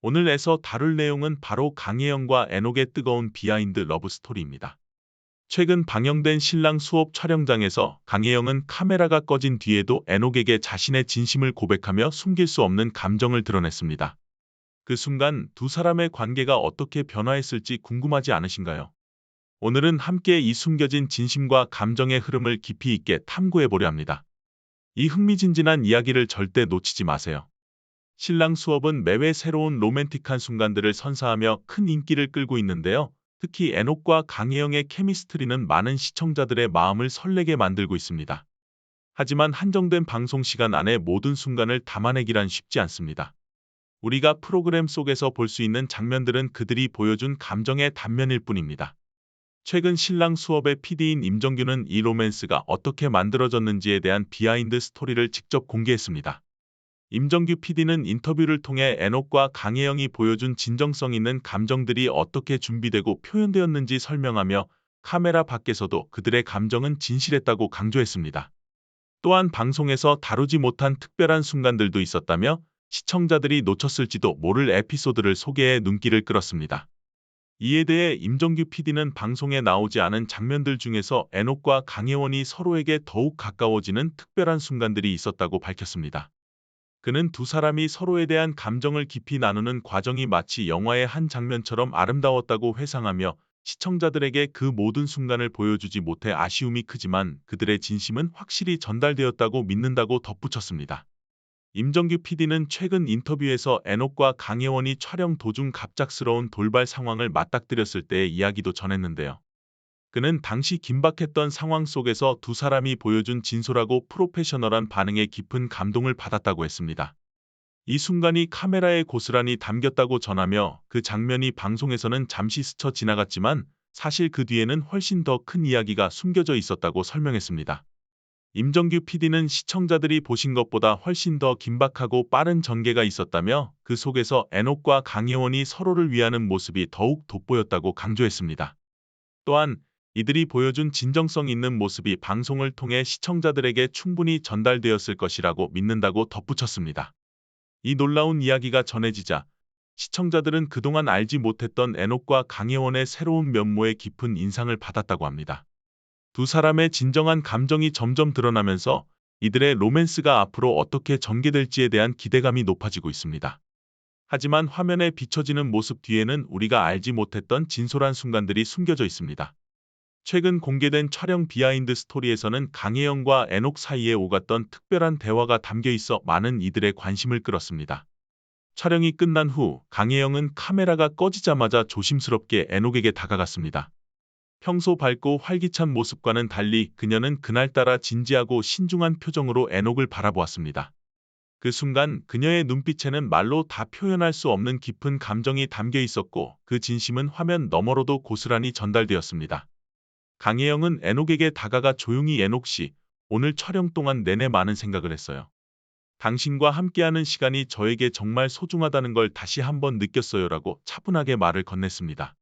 오늘에서 다룰 내용은 바로 강혜영과 애녹의 뜨거운 비하인드 러브 스토리입니다. 최근 방영된 신랑 수업 촬영장에서 강혜영은 카메라가 꺼진 뒤에도 애녹에게 자신의 진심을 고백하며 숨길 수 없는 감정을 드러냈습니다. 그 순간 두 사람의 관계가 어떻게 변화했을지 궁금하지 않으신가요? 오늘은 함께 이 숨겨진 진심과 감정의 흐름을 깊이 있게 탐구해 보려 합니다. 이 흥미진진한 이야기를 절대 놓치지 마세요. 신랑 수업은 매회 새로운 로맨틱한 순간들을 선사하며 큰 인기를 끌고 있는데요. 특히 애녹과 강혜영의 케미스트리는 많은 시청자들의 마음을 설레게 만들고 있습니다. 하지만 한정된 방송 시간 안에 모든 순간을 담아내기란 쉽지 않습니다. 우리가 프로그램 속에서 볼 수 있는 장면들은 그들이 보여준 감정의 단면일 뿐입니다. 최근 신랑 수업의 PD인 임정규는 이 로맨스가 어떻게 만들어졌는지에 대한 비하인드 스토리를 직접 공개했습니다. 임정규 PD는 인터뷰를 통해 애녹과 강혜영이 보여준 진정성 있는 감정들이 어떻게 준비되고 표현되었는지 설명하며 카메라 밖에서도 그들의 감정은 진실했다고 강조했습니다. 또한 방송에서 다루지 못한 특별한 순간들도 있었다며 시청자들이 놓쳤을지도 모를 에피소드를 소개해 눈길을 끌었습니다. 이에 대해 임정규 PD는 방송에 나오지 않은 장면들 중에서 애녹과 강혜원이 서로에게 더욱 가까워지는 특별한 순간들이 있었다고 밝혔습니다. 그는 두 사람이 서로에 대한 감정을 깊이 나누는 과정이 마치 영화의 한 장면처럼 아름다웠다고 회상하며 시청자들에게 그 모든 순간을 보여주지 못해 아쉬움이 크지만 그들의 진심은 확실히 전달되었다고 믿는다고 덧붙였습니다. 임정규 PD는 최근 인터뷰에서 애녹과 강혜원이 촬영 도중 갑작스러운 돌발 상황을 맞닥뜨렸을 때의 이야기도 전했는데요. 그는 당시 긴박했던 상황 속에서 두 사람이 보여준 진솔하고 프로페셔널한 반응에 깊은 감동을 받았다고 했습니다. 이 순간이 카메라에 고스란히 담겼다고 전하며 그 장면이 방송에서는 잠시 스쳐 지나갔지만 사실 그 뒤에는 훨씬 더 큰 이야기가 숨겨져 있었다고 설명했습니다. 임정규 PD는 시청자들이 보신 것보다 훨씬 더 긴박하고 빠른 전개가 있었다며 그 속에서 애녹과 강혜원이 서로를 위하는 모습이 더욱 돋보였다고 강조했습니다. 또한 이들이 보여준 진정성 있는 모습이 방송을 통해 시청자들에게 충분히 전달되었을 것이라고 믿는다고 덧붙였습니다. 이 놀라운 이야기가 전해지자 시청자들은 그동안 알지 못했던 애녹과 강혜원의 새로운 면모에 깊은 인상을 받았다고 합니다. 두 사람의 진정한 감정이 점점 드러나면서 이들의 로맨스가 앞으로 어떻게 전개될지에 대한 기대감이 높아지고 있습니다. 하지만 화면에 비춰지는 모습 뒤에는 우리가 알지 못했던 진솔한 순간들이 숨겨져 있습니다. 최근 공개된 촬영 비하인드 스토리에서는 강혜영과 애녹 사이에 오갔던 특별한 대화가 담겨 있어 많은 이들의 관심을 끌었습니다. 촬영이 끝난 후 강혜영은 카메라가 꺼지자마자 조심스럽게 애녹에게 다가갔습니다. 평소 밝고 활기찬 모습과는 달리 그녀는 그날따라 진지하고 신중한 표정으로 애녹을 바라보았습니다. 그 순간 그녀의 눈빛에는 말로 다 표현할 수 없는 깊은 감정이 담겨 있었고 그 진심은 화면 너머로도 고스란히 전달되었습니다. 강혜영은 애녹에게 다가가 조용히 애녹 씨, 오늘 촬영 동안 내내 많은 생각을 했어요. 당신과 함께하는 시간이 저에게 정말 소중하다는 걸 다시 한번 느꼈어요 라고 차분하게 말을 건넸습니다.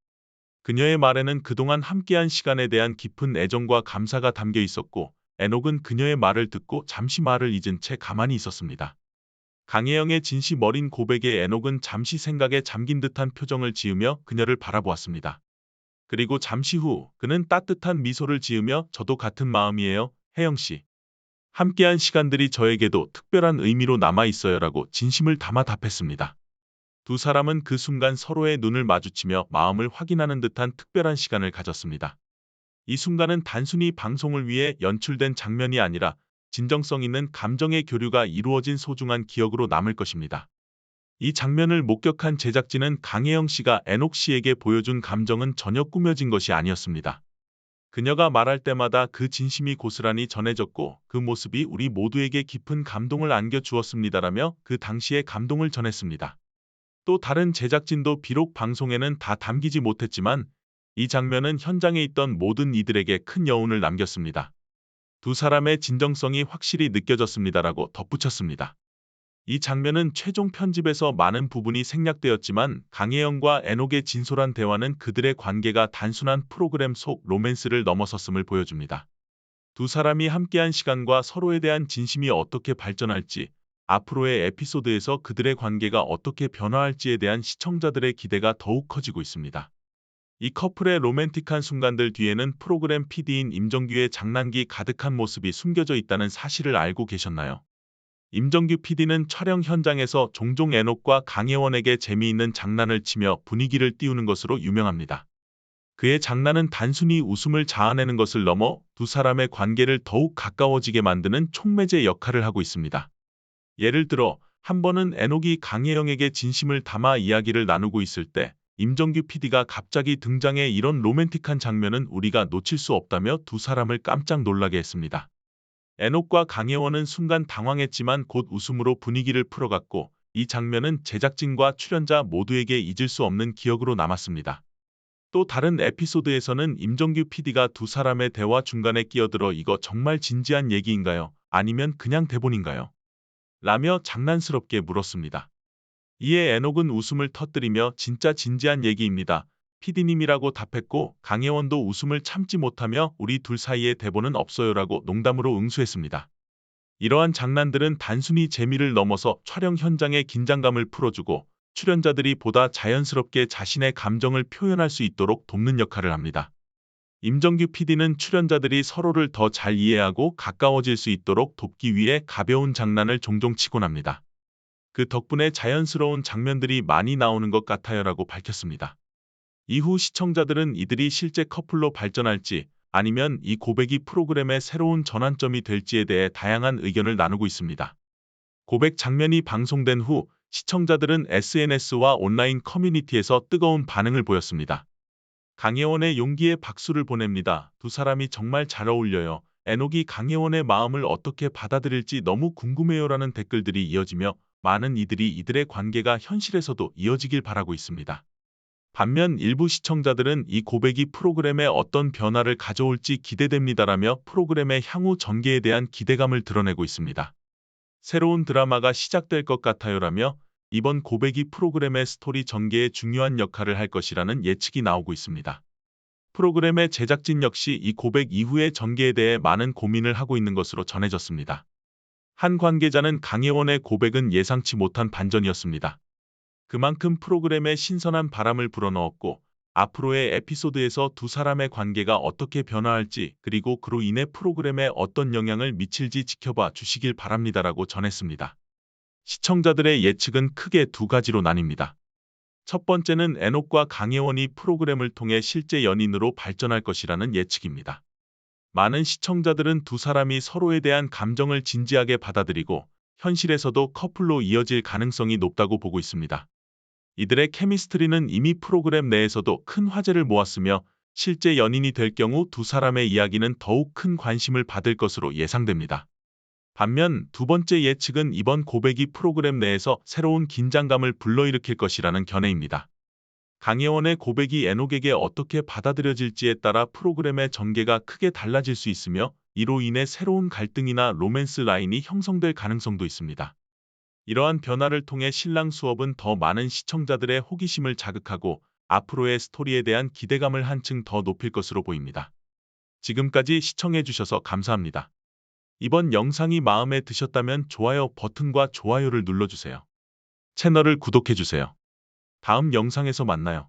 그녀의 말에는 그동안 함께한 시간에 대한 깊은 애정과 감사가 담겨 있었고 애녹은 그녀의 말을 듣고 잠시 말을 잊은 채 가만히 있었습니다. 강혜영의 진심 어린 고백에 애녹은 잠시 생각에 잠긴 듯한 표정을 지으며 그녀를 바라보았습니다. 그리고 잠시 후 그는 따뜻한 미소를 지으며 저도 같은 마음이에요, 혜영 씨. 함께한 시간들이 저에게도 특별한 의미로 남아 있어요라고 진심을 담아 답했습니다. 두 사람은 그 순간 서로의 눈을 마주치며 마음을 확인하는 듯한 특별한 시간을 가졌습니다. 이 순간은 단순히 방송을 위해 연출된 장면이 아니라 진정성 있는 감정의 교류가 이루어진 소중한 기억으로 남을 것입니다. 이 장면을 목격한 제작진은 강혜영 씨가 애녹 씨에게 보여준 감정은 전혀 꾸며진 것이 아니었습니다. 그녀가 말할 때마다 그 진심이 고스란히 전해졌고 그 모습이 우리 모두에게 깊은 감동을 안겨주었습니다라며 그 당시의 감동을 전했습니다. 또 다른 제작진도 비록 방송에는 다 담기지 못했지만 이 장면은 현장에 있던 모든 이들에게 큰 여운을 남겼습니다. 두 사람의 진정성이 확실히 느껴졌습니다라고 덧붙였습니다. 이 장면은 최종 편집에서 많은 부분이 생략되었지만 강혜영과 애녹의 진솔한 대화는 그들의 관계가 단순한 프로그램 속 로맨스를 넘어섰음을 보여줍니다. 두 사람이 함께한 시간과 서로에 대한 진심이 어떻게 발전할지 앞으로의 에피소드에서 그들의 관계가 어떻게 변화할지에 대한 시청자들의 기대가 더욱 커지고 있습니다. 이 커플의 로맨틱한 순간들 뒤에는 프로그램 PD인 임정규의 장난기 가득한 모습이 숨겨져 있다는 사실을 알고 계셨나요? 임정규 PD는 촬영 현장에서 종종 애녹과 강혜원에게 재미있는 장난을 치며 분위기를 띄우는 것으로 유명합니다. 그의 장난은 단순히 웃음을 자아내는 것을 넘어 두 사람의 관계를 더욱 가까워지게 만드는 촉매제 역할을 하고 있습니다. 예를 들어 한 번은 애녹이 강혜영에게 진심을 담아 이야기를 나누고 있을 때 임정규 PD가 갑자기 등장해 이런 로맨틱한 장면은 우리가 놓칠 수 없다며 두 사람을 깜짝 놀라게 했습니다. 애녹과 강혜원은 순간 당황했지만 곧 웃음으로 분위기를 풀어갔고 이 장면은 제작진과 출연자 모두에게 잊을 수 없는 기억으로 남았습니다. 또 다른 에피소드에서는 임정규 PD가 두 사람의 대화 중간에 끼어들어 이거 정말 진지한 얘기인가요? 아니면 그냥 대본인가요? 라며 장난스럽게 물었습니다. 이에 애녹은 웃음을 터뜨리며 진짜 진지한 얘기입니다. PD님이라고 답했고 강혜원도 웃음을 참지 못하며 우리 둘 사이에 대본은 없어요라고 농담으로 응수했습니다. 이러한 장난들은 단순히 재미를 넘어서 촬영 현장의 긴장감을 풀어주고 출연자들이 보다 자연스럽게 자신의 감정을 표현할 수 있도록 돕는 역할을 합니다. 임정규 PD는 출연자들이 서로를 더 잘 이해하고 가까워질 수 있도록 돕기 위해 가벼운 장난을 종종 치곤 합니다. 그 덕분에 자연스러운 장면들이 많이 나오는 것 같아요라고 밝혔습니다. 이후 시청자들은 이들이 실제 커플로 발전할지 아니면 이 고백이 프로그램의 새로운 전환점이 될지에 대해 다양한 의견을 나누고 있습니다. 고백 장면이 방송된 후 시청자들은 SNS와 온라인 커뮤니티에서 뜨거운 반응을 보였습니다. 강혜원의 용기에 박수를 보냅니다. 두 사람이 정말 잘 어울려요. 애녹이 강혜원의 마음을 어떻게 받아들일지 너무 궁금해요라는 댓글들이 이어지며 많은 이들이 이들의 관계가 현실에서도 이어지길 바라고 있습니다. 반면 일부 시청자들은 이 고백이 프로그램에 어떤 변화를 가져올지 기대됩니다라며 프로그램의 향후 전개에 대한 기대감을 드러내고 있습니다. 새로운 드라마가 시작될 것 같아요라며 이번 고백이 프로그램의 스토리 전개에 중요한 역할을 할 것이라는 예측이 나오고 있습니다. 프로그램의 제작진 역시 이 고백 이후의 전개에 대해 많은 고민을 하고 있는 것으로 전해졌습니다. 한 관계자는 강혜원의 고백은 예상치 못한 반전이었습니다. 그만큼 프로그램에 신선한 바람을 불어넣었고 앞으로의 에피소드에서 두 사람의 관계가 어떻게 변화할지 그리고 그로 인해 프로그램에 어떤 영향을 미칠지 지켜봐 주시길 바랍니다라고 전했습니다. 시청자들의 예측은 크게 두 가지로 나뉩니다. 첫 번째는 애녹과 강혜원이 프로그램을 통해 실제 연인으로 발전할 것이라는 예측입니다. 많은 시청자들은 두 사람이 서로에 대한 감정을 진지하게 받아들이고 현실에서도 커플로 이어질 가능성이 높다고 보고 있습니다. 이들의 케미스트리는 이미 프로그램 내에서도 큰 화제를 모았으며 실제 연인이 될 경우 두 사람의 이야기는 더욱 큰 관심을 받을 것으로 예상됩니다. 반면 두 번째 예측은 이번 고백이 프로그램 내에서 새로운 긴장감을 불러일으킬 것이라는 견해입니다. 강혜원의 고백이 애녹에게 어떻게 받아들여질지에 따라 프로그램의 전개가 크게 달라질 수 있으며 이로 인해 새로운 갈등이나 로맨스 라인이 형성될 가능성도 있습니다. 이러한 변화를 통해 신랑 수업은 더 많은 시청자들의 호기심을 자극하고 앞으로의 스토리에 대한 기대감을 한층 더 높일 것으로 보입니다. 지금까지 시청해주셔서 감사합니다. 이번 영상이 마음에 드셨다면 좋아요 버튼과 좋아요를 눌러주세요. 채널을 구독해주세요. 다음 영상에서 만나요.